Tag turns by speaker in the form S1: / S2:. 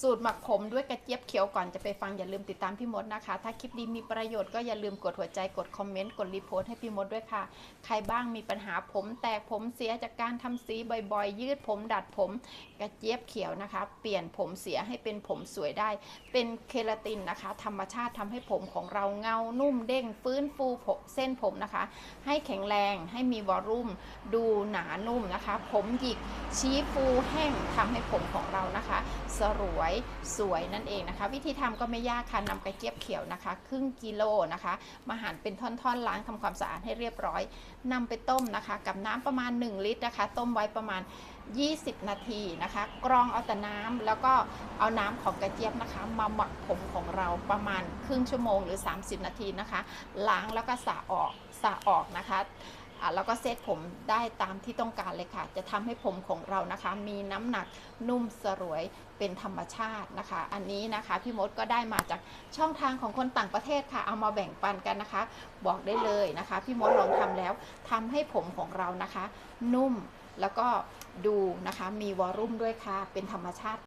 S1: สูตรหมักผมด้วยกระเจี๊ยบเขียวก่อนจะไปฟังอย่าลืมติดตามพี่มดนะคะ ถ้าคลิปดีมีประโยชน์ก็อย่าลืมกดหัวใจกดคอมเมนต์กดรีโพสต์ให้พี่มดด้วยค่ะ ใครบ้างมีปัญหาผมแตกผมเสียจากการทำสีบ่อยๆ ยืดผมดัดผมกระเจี๊ยบเขียวนะคะ เปลี่ยนผมเสียให้เป็นผมสวยได้ เป็นเคลาตินนะคะ ธรรมชาติทำให้ผมของเราเงานุ่มเด้งฟื้นฟูผมเส้นผมนะคะ ให้แข็งแรงให้มีวอลลุ่ม ดูหนานุ่มนะคะ ผมหยิกชี้ฟูแห้งทำให้ผมของเรานะคะ สรวยสวยนั่นเองนะคะ วิธีทำก็ไม่ยากค่ะนำกระเจี๊ยบเขียวนะคะ ครึ่งกิโลนะคะ มาหั่นเป็นท่อนๆล้างทำความสะอาดให้เรียบร้อยนำไปต้มนะคะ กับน้ำประมาณ 1 ลิตรนะคะ ต้มไว้ประมาณ 20 นาทีนะคะ กรองเอาแต่น้ำแล้วก็เอาน้ำของกระเจี๊ยบนะคะ มาหมักผมของเราประมาณครึ่งชั่วโมงหรือ 30 นาทีนะคะ ล้างแล้วก็สระออกสระออกนะคะ แล้วก็เซตผมได้ตามที่ต้องการเลยค่ะ จะทำให้ผมของเรานะคะ มีน้ำหนักนุ่มสรวยเป็นธรรมชาตินะคะ อันนี้นะคะพี่มดก็ได้มาจากช่องทางของคนต่างประเทศค่ะ เอามาแบ่งปันกันนะคะ บอกได้เลยนะคะ พี่มดลองทำแล้วทำให้ผมของเรานะคะ นุ่มแล้วก็ดูนะคะมีวอลลุ่มด้วยค่ะ เป็นธรรมชาติ